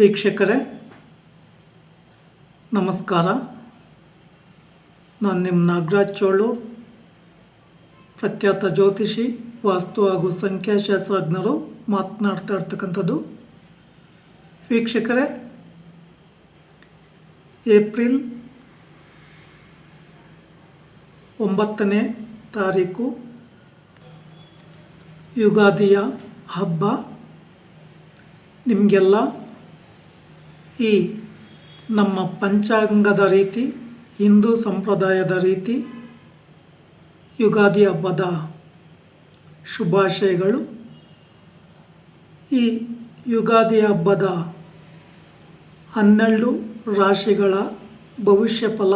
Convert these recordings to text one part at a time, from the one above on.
ವೀಕ್ಷಕರೇ, ನಮಸ್ಕಾರ. ನಾನು ನಿಮ್ಮ ನಾಗರಾಜ್ ಚೋಳು, ಪ್ರಖ್ಯಾತ ಜ್ಯೋತಿಷಿ, ವಾಸ್ತು ಹಾಗೂ ಸಂಖ್ಯಾಶಾಸ್ತ್ರಜ್ಞರು ಮಾತನಾಡ್ತಾ ಇರ್ತಕ್ಕಂಥದ್ದು. ವೀಕ್ಷಕರೇ, ಏಪ್ರಿಲ್ ಒಂಬತ್ತನೇ ತಾರೀಕು, ಯುಗಾದಿಯ ಹಬ್ಬ. ನಿಮಗೆಲ್ಲ ಈ ನಮ್ಮ ಪಂಚಾಂಗದ ರೀತಿ, ಹಿಂದೂ ಸಂಪ್ರದಾಯದ ರೀತಿ, ಯುಗಾದಿ ಹಬ್ಬದ ಶುಭಾಶಯಗಳು. ಈ ಯುಗಾದಿ ಹಬ್ಬದ ಹನ್ನೆರಡು ರಾಶಿಗಳ ಭವಿಷ್ಯ ಫಲ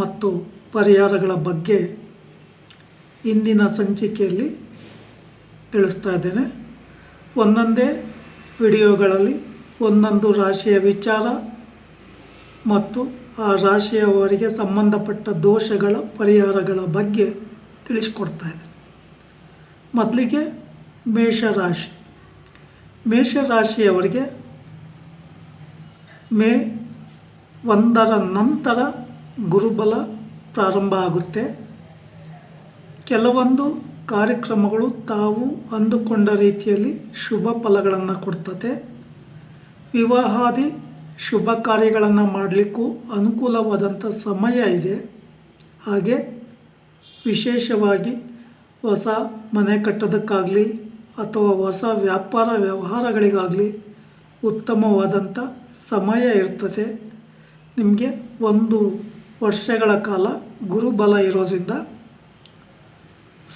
ಮತ್ತು ಪರಿಹಾರಗಳ ಬಗ್ಗೆ ಇಂದಿನ ಸಂಚಿಕೆಯಲ್ಲಿ ತಿಳಿಸ್ತಾ ಇದ್ದೇನೆ. ಒಂದೊಂದೇ ವಿಡಿಯೋಗಳಲ್ಲಿ ಒಂದೊಂದು ರಾಶಿಯ ವಿಚಾರ ಮತ್ತು ಆ ರಾಶಿಯವರಿಗೆ ಸಂಬಂಧಪಟ್ಟ ದೋಷಗಳ ಪರಿಹಾರಗಳ ಬಗ್ಗೆ ತಿಳಿಸ್ಕೊಡ್ತಾ ಇದೆ. ಮೊದಲಿಗೆ ಮೇಷರಾಶಿ ಮೇಷರಾಶಿಯವರಿಗೆ ಮೇ ಒಂದರ ನಂತರ ಗುರುಬಲ ಪ್ರಾರಂಭ ಆಗುತ್ತೆ. ಕೆಲವೊಂದು ಕಾರ್ಯಕ್ರಮಗಳು ತಾವು ಅಂದುಕೊಂಡ ರೀತಿಯಲ್ಲಿ ಶುಭ ಫಲಗಳನ್ನು ಕೊಡ್ತದೆ. ವಿವಾಹಾದಿ ಶುಭ ಕಾರ್ಯಗಳನ್ನು ಮಾಡಲಿಕ್ಕೂ ಅನುಕೂಲವಾದಂಥ ಸಮಯ ಇದೆ. ಹಾಗೆ ವಿಶೇಷವಾಗಿ ಹೊಸ ಮನೆ ಕಟ್ಟೋದಕ್ಕಾಗಲಿ ಅಥವಾ ಹೊಸ ವ್ಯಾಪಾರ ವ್ಯವಹಾರಗಳಿಗಾಗಲಿ ಉತ್ತಮವಾದಂಥ ಸಮಯ ಇರ್ತದೆ. ನಿಮಗೆ ಒಂದು ವರ್ಷಗಳ ಕಾಲ ಗುರುಬಲ ಇರೋದ್ರಿಂದ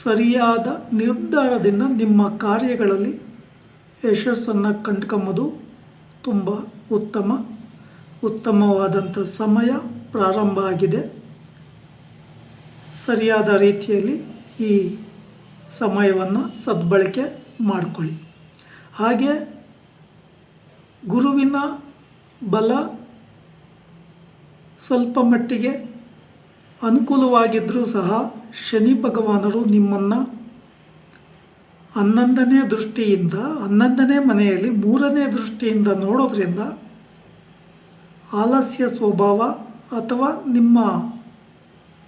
ಸರಿಯಾದ ನಿರ್ಧಾರದಿಂದ ನಿಮ್ಮ ಕಾರ್ಯಗಳಲ್ಲಿ ಯಶಸ್ಸನ್ನು ಕಂಡ್ಕೊಂಬೋದು ತುಂಬ ಉತ್ತಮ, ಉತ್ತಮವಾದಂಥ ಸಮಯ ಪ್ರಾರಂಭ ಆಗಿದೆ. ಸರಿಯಾದ ರೀತಿಯಲ್ಲಿ ಈ ಸಮಯವನ್ನು ಸದ್ಬಳಕೆ ಮಾಡಿಕೊಳ್ಳಿ. ಹಾಗೆ ಗುರುವಿನ ಬಲ ಸ್ವಲ್ಪ ಮಟ್ಟಿಗೆ ಅನುಕೂಲವಾಗಿದ್ದರೂ ಸಹ ಶನಿ ಭಗವಾನರು ನಿಮ್ಮನ್ನು ಹನ್ನೊಂದನೇ ದೃಷ್ಟಿಯಿಂದ, ಹನ್ನೊಂದನೇ ಮನೆಯಲ್ಲಿ ಮೂರನೇ ದೃಷ್ಟಿಯಿಂದ ನೋಡೋದ್ರಿಂದ ಆಲಸ್ಯ ಸ್ವಭಾವ ಅಥವಾ ನಿಮ್ಮ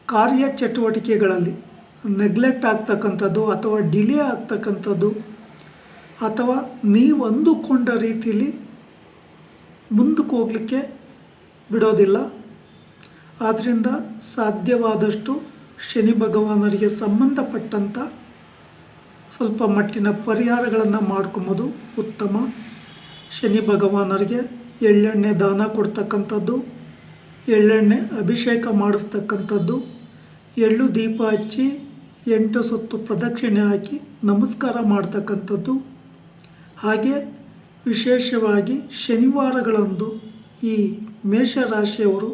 ಕಾರ್ಯ ಚಟುವಟಿಕೆಗಳಲ್ಲಿ ನೆಗ್ಲೆಕ್ಟ್ ಆಗ್ತಕ್ಕಂಥದ್ದು ಅಥವಾ ಡಿಲೇ ಆಗ್ತಕ್ಕಂಥದ್ದು ಅಥವಾ ನೀವು ಅಂದುಕೊಂಡ ರೀತಿಯಲ್ಲಿ ಮುಂದಕ್ಕೆ ಹೋಗಲಿಕ್ಕೆ ಬಿಡೋದಿಲ್ಲ. ಆದ್ದರಿಂದ ಸಾಧ್ಯವಾದಷ್ಟು ಶನಿ ಭಗವಾನರಿಗೆ ಸಂಬಂಧಪಟ್ಟಂಥ ಸ್ವಲ್ಪ ಮಟ್ಟಿನ ಪರಿಹಾರಗಳನ್ನು ಮಾಡ್ಕೊಂಬೋದು ಉತ್ತಮ. ಶನಿ ಭಗವಾನರಿಗೆ ಎಳ್ಳೆಣ್ಣೆ ದಾನ ಕೊಡ್ತಕ್ಕಂಥದ್ದು, ಎಳ್ಳೆಣ್ಣೆ ಅಭಿಷೇಕ ಮಾಡಿಸ್ತಕ್ಕಂಥದ್ದು, ಎಳ್ಳು ದೀಪ ಹಚ್ಚಿ ಎಂಟು ಸುತ್ತು ಪ್ರದಕ್ಷಿಣೆ ಹಾಕಿ ನಮಸ್ಕಾರ ಮಾಡ್ತಕ್ಕಂಥದ್ದು. ಹಾಗೆ ವಿಶೇಷವಾಗಿ ಶನಿವಾರಗಳಂದು ಈ ಮೇಷರಾಶಿಯವರು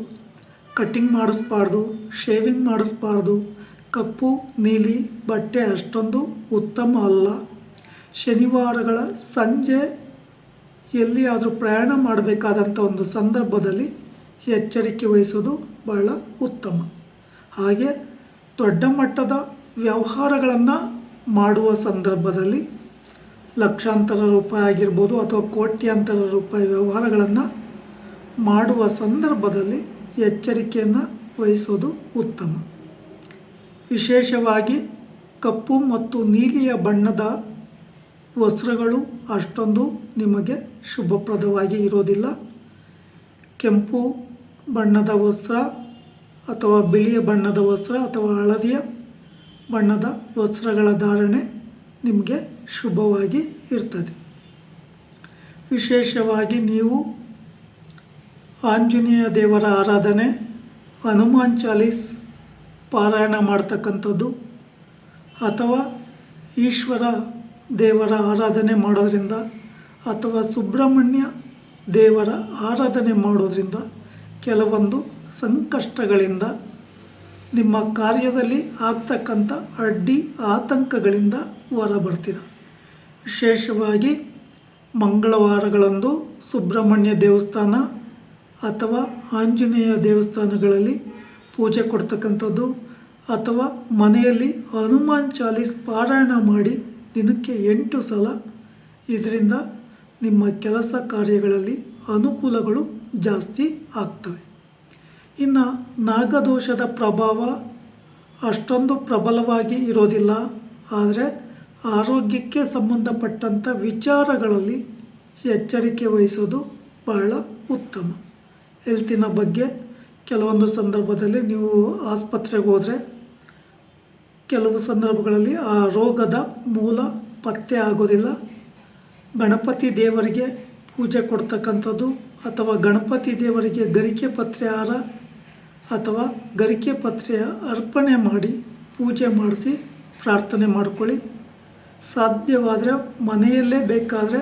ಕಟ್ಟಿಂಗ್ ಮಾಡಿಸ್ಬಾರ್ದು, ಶೇವಿಂಗ್ ಮಾಡಿಸ್ಬಾರ್ದು ಕಪ್ಪು, ನೀಲಿ, ಬಟ್ಟೆ ಅಷ್ಟೊಂದು ಉತ್ತಮ ಅಲ್ಲ. ಶನಿವಾರಗಳ ಸಂಜೆ ಎಲ್ಲಿಯಾದರೂ ಪ್ರಯಾಣ ಮಾಡಬೇಕಾದಂಥ ಒಂದು ಸಂದರ್ಭದಲ್ಲಿ ಎಚ್ಚರಿಕೆ ವಹಿಸೋದು ಬಹಳ ಉತ್ತಮ. ಹಾಗೆ ದೊಡ್ಡ ಮಟ್ಟದ ವ್ಯವಹಾರಗಳನ್ನು ಮಾಡುವ ಸಂದರ್ಭದಲ್ಲಿ ಲಕ್ಷಾಂತರ ರೂಪಾಯಿ ಆಗಿರ್ಬೋದು ಅಥವಾ ಕೋಟ್ಯಾಂತರ ರೂಪಾಯಿ ವ್ಯವಹಾರಗಳನ್ನು ಮಾಡುವ ಸಂದರ್ಭದಲ್ಲಿ ಎಚ್ಚರಿಕೆಯನ್ನು ವಹಿಸೋದು ಉತ್ತಮ. ವಿಶೇಷವಾಗಿ ಕಪ್ಪು ಮತ್ತು ನೀಲಿಯ ಬಣ್ಣದ ವಸ್ತ್ರಗಳು ಅಷ್ಟೊಂದು ನಿಮಗೆ ಶುಭಪ್ರದವಾಗಿ ಇರೋದಿಲ್ಲ. ಕೆಂಪು ಬಣ್ಣದ ವಸ್ತ್ರ ಅಥವಾ ಬಿಳಿಯ ಬಣ್ಣದ ವಸ್ತ್ರ ಅಥವಾ ಹಳದಿಯ ಬಣ್ಣದ ವಸ್ತ್ರಗಳ ಧಾರಣೆ ನಿಮಗೆ ಶುಭವಾಗಿ ಇರ್ತದೆ. ವಿಶೇಷವಾಗಿ ನೀವು ಆಂಜನೇಯ ದೇವರ ಆರಾಧನೆ, ಹನುಮಾನ್ ಚಾಲೀಸ್ ಪಾರಾಯಣ ಮಾಡ್ತಕ್ಕಂಥದ್ದು ಅಥವಾ ಈಶ್ವರ ದೇವರ ಆರಾಧನೆ ಮಾಡೋದರಿಂದ ಅಥವಾ ಸುಬ್ರಹ್ಮಣ್ಯ ದೇವರ ಆರಾಧನೆ ಮಾಡೋದರಿಂದ ಕೆಲವೊಂದು ಸಂಕಷ್ಟಗಳಿಂದ ನಿಮ್ಮ ಕಾರ್ಯದಲ್ಲಿ ಆಗ್ತಕ್ಕಂಥ ಅಡ್ಡಿ ಆತಂಕಗಳಿಂದ ಹೊರಬರ್ತೀರ. ವಿಶೇಷವಾಗಿ ಮಂಗಳವಾರಗಳಂದು ಸುಬ್ರಹ್ಮಣ್ಯ ದೇವಸ್ಥಾನ ಅಥವಾ ಆಂಜನೇಯ ದೇವಸ್ಥಾನಗಳಲ್ಲಿ ಪೂಜೆ ಕೊಡ್ತಕ್ಕಂಥದ್ದು ಅಥವಾ ಮನೆಯಲ್ಲಿ ಹನುಮಾನ್ ಚಾಲೀಸ್ ಪಾರಾಯಣ ಮಾಡಿ ದಿನಕ್ಕೆ ಎಂಟು ಸಲ. ಇದರಿಂದ ನಿಮ್ಮ ಕೆಲಸ ಕಾರ್ಯಗಳಲ್ಲಿ ಅನುಕೂಲಗಳು ಜಾಸ್ತಿ ಆಗ್ತವೆ. ಇನ್ನು ನಾಗದೋಷದ ಪ್ರಭಾವ ಅಷ್ಟೊಂದು ಪ್ರಬಲವಾಗಿ ಇರೋದಿಲ್ಲ. ಆದರೆ ಆರೋಗ್ಯಕ್ಕೆ ಸಂಬಂಧಪಟ್ಟಂಥ ವಿಚಾರಗಳಲ್ಲಿ ಎಚ್ಚರಿಕೆ ವಹಿಸೋದು ಬಹಳ ಉತ್ತಮ. ಹೆಲ್ತಿನ ಬಗ್ಗೆ ಕೆಲವೊಂದು ಸಂದರ್ಭದಲ್ಲಿ ನೀವು ಆಸ್ಪತ್ರೆಗೆ ಹೋದರೆ ಕೆಲವು ಸಂದರ್ಭಗಳಲ್ಲಿ ಆ ರೋಗದ ಮೂಲ ಪತ್ತೆ ಆಗೋದಿಲ್ಲ. ಗಣಪತಿ ದೇವರಿಗೆ ಪೂಜೆ ಕೊಡ್ತಕ್ಕಂಥದ್ದು ಅಥವಾ ಗಣಪತಿ ದೇವರಿಗೆ ಗರಿಕೆ ಪತ್ರೆ ಹಾರ ಅಥವಾ ಗರಿಕೆ ಪತ್ರೆಯ ಅರ್ಪಣೆ ಮಾಡಿ ಪೂಜೆ ಮಾಡಿಸಿ ಪ್ರಾರ್ಥನೆ ಮಾಡ್ಕೊಳ್ಳಿ. ಸಾಧ್ಯವಾದರೆ ಮನೆಯಲ್ಲೇ ಬೇಕಾದರೆ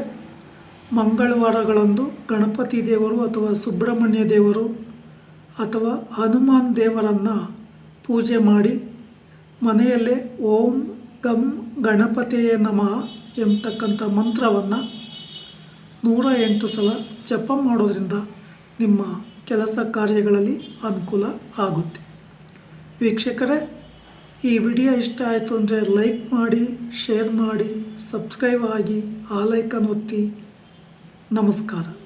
ಮಂಗಳವಾರಗಳಂದು ಗಣಪತಿ ದೇವರು ಅಥವಾ ಸುಬ್ರಹ್ಮಣ್ಯ ದೇವರು ಅಥವಾ ಹನುಮಾನ್ ದೇವರನ್ನು ಪೂಜೆ ಮಾಡಿ ಮನೆಯಲ್ಲೇ ಓಂ ಗಂ ಗಣಪತಿಯೇ ನಮಃ ಎಂಬತಕ್ಕಂಥ ಮಂತ್ರವನ್ನು ನೂರ ಎಂಟು ಸಲ ಜಪ ಮಾಡೋದ್ರಿಂದ ನಿಮ್ಮ ಕೆಲಸ ಕಾರ್ಯಗಳಲ್ಲಿ ಅನುಕೂಲ ಆಗುತ್ತೆ. ವೀಕ್ಷಕರೇ, ಈ ವಿಡಿಯೋ ಇಷ್ಟ ಆಯಿತು ಅಂದರೆ ಲೈಕ್ ಮಾಡಿ, ಶೇರ್ ಮಾಡಿ, ಸಬ್ಸ್ಕ್ರೈಬ್ ಆಗಿ, ಆ ಒತ್ತಿ. ನಮಸ್ಕಾರ.